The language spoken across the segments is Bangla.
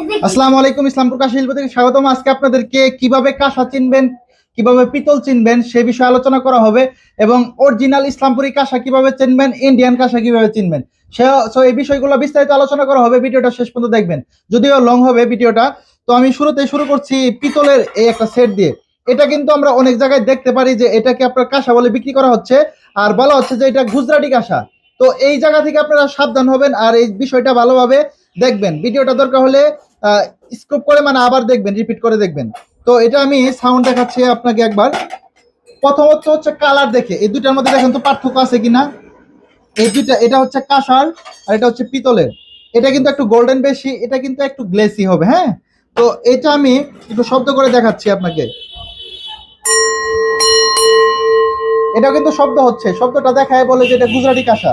আসসালামু আলাইকুম, ইসলামপুর কাশি শিল্প থেকে স্বাগতম। আজকে আপনাদেরকে কীভাবে কাঁসা চিনবেন, কীভাবে পিতল চিনবেন, সে বিষয়ে আলোচনা করা হবে এবং অরিজিনাল ইসলামপুরি কাঁসা কীভাবে চিনবেন, ইন্ডিয়ান কাঁসা কীভাবে চিনবেন, সে so এই বিষয়গুলো বিস্তারিত আলোচনা করা হবে, ভিডিওটা শেষ পর্যন্ত দেখবেন। যদিও লং হবে ভিডিওটা, তো আমি শুরুতে শুরু করছি পিতলের এই একটা সেট দিয়ে। এটা কিন্তু আমরা অনেক জায়গায় দেখতে পারি যে এটাকে আপনার কাঁসা বলে বিক্রি করা হচ্ছে, আর বলা হচ্ছে যে এটা গুজরাটি কাঁসা। তো এই জায়গা থেকে আপনারা সাবধান হবেন আর এই বিষয়টা ভালোভাবে দেখবেন। ভিডিওটা দরকার হলে স্কোপ করে মানে আবার দেখবেন রিপিট করে দেখবেন। তো এটা আমি সাউন্ড দেখাচ্ছি আপনাকে একবার। প্রথমত হচ্ছে কালার দেখে। এই দুইটার মধ্যে দেখেন তো পার্থক্য আছে কিনা? এই দুইটা, এটা হচ্ছে কাঁসার আর এটা হচ্ছে পিতলের। এটা কিন্তু একটু গোল্ডেন বেশি, এটা কিন্তু একটু গ্লেসি হবে হ্যাঁ? তো এটা আমি একটু শব্দ করে দেখাচ্ছি আপনাকে। এটা কিন্তু শব্দ হচ্ছে। শব্দটা দেখায় বলে যে এটা গুজরাটি কাঁসা।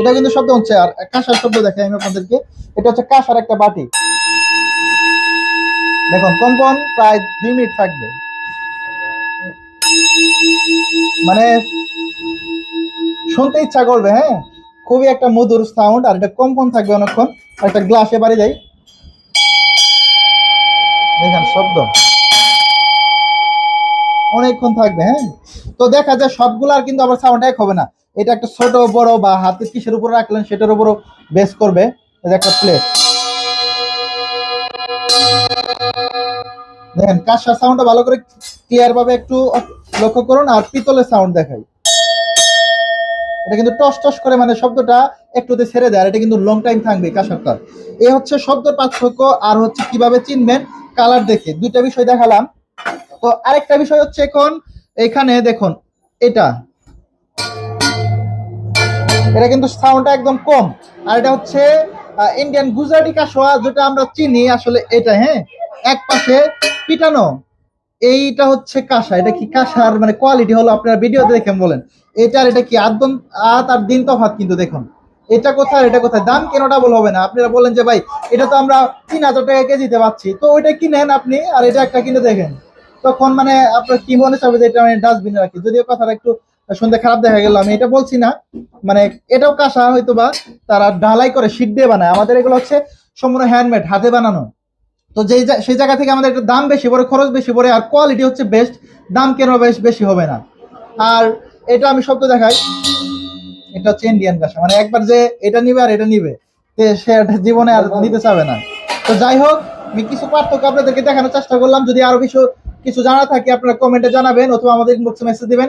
এটা কিন্তু শব্দ হচ্ছে, আর কাঁসার শব্দ দেখাই আমি আপনাদেরকে। এটা হচ্ছে কাঁসার একটা বাটি। দেখুন কম্পন প্রায় দুই মিনিট থাকবে। মানে শুনতে ইচ্ছা করবে হ্যাঁ? খুবই একটা মধুর সাউন্ড আর এটা কম্পন থাকবে অনেকক্ষণ। আর একটা গ্লাসে বাড়ি যাই। দেখেন, শব্দ। অনেকক্ষণ থাকবে হ্যাঁ? তো দেখা যায় সবগুলার কিন্তু আবার সাউন্ড এক হবে না। এটা একটা ছোট, বড় বা হাতে কিসের উপর রাখলেন সেটার উপরও বেস করবে। যে একটা প্লেট দেখেন, কাঁসার সাউন্ডটা ভালো করে ক্লিয়ার ভাবে একটু লক্ষ্য করুন আর পিতলের সাউন্ড দেখাই। এটা কিন্তু টস টস করে মানে শব্দটা একটুতে ছেড়ে দেয় আর এটা কিন্তু লং টাইম থাকবে কাঁসারটার এ হচ্ছে শব্দের পার্থক্য আর হচ্ছে কীভাবে চিনবেন কালার দেখে। দুইটা বিষয় দেখালাম। তো আরেকটা বিষয় হচ্ছে এখন, এখানে দেখুন, এটা এটা কিন্তু সাউন্ডটা একদম কম। আর এটা হচ্ছে ইন্ডিয়ান গুজরাটি কাশোয়া, যেটা আমরা চিনি আসলে এটা হ্যাঁ? এক পাশে পিটানো। এইটা হচ্ছে কাঁসা। এটা কি কাঁসার মানে কোয়ালিটি হলো আপনারা ভিডিওতে দেখেন বলেন। এটার এটা কি আদম আত আর দিন তফাত কিন্তু দেখুন। এটা কোথায় এটা কোথায়? দাম কেন ডাবল হবে না। আপনারা বলেন যে, ভাই, এটা তো আমরা তিন হাজার টাকা কেজিতে পাচ্ছি। তো ওইটা কিনেন আপনি, আর এটা একটা কিনে দেখেন। তখন মানে আপনার কি মনে চাবে যে, এটা আমি ডাস্টবিনে রাখি? যদিও কথাটা একটু শুনতে খারাপ দেখা গেল, আমি এটা বলছি না। মানে এটাও কাঁসা হয়তো বা তারা ঢালাই করে শীত দিয়ে বানায়। আমাদের এগুলো হচ্ছে সম্পূর্ণ হ্যান্ডমেড হাতে বানানো। তো যেই সেই জায়গা থেকে আমাদের একটু দাম বেশি পড়ে, খরচ বেশি পড়ে, আর কোয়ালিটি হচ্ছে বেস্ট দাম কেন বেশ বেশি হবে না। আর এটা আমি শব্দ দেখাই। এটা হচ্ছে ইন্ডিয়ান কাঁসা। মানে একবার যে এটা নিবে আর এটা নিবে সে জীবনে আর নিতে চাবে না। তো যাই হোক, আমি কিছু পার্থক্য আপনাদেরকে দেখানোর চেষ্টা করলাম। যদি আরও কিছু কিছু জানা থাকে, আপনারা কমেন্টে জানাবেন, অথবা আমাদের ইনবক্সে মেসেজ দিবেন।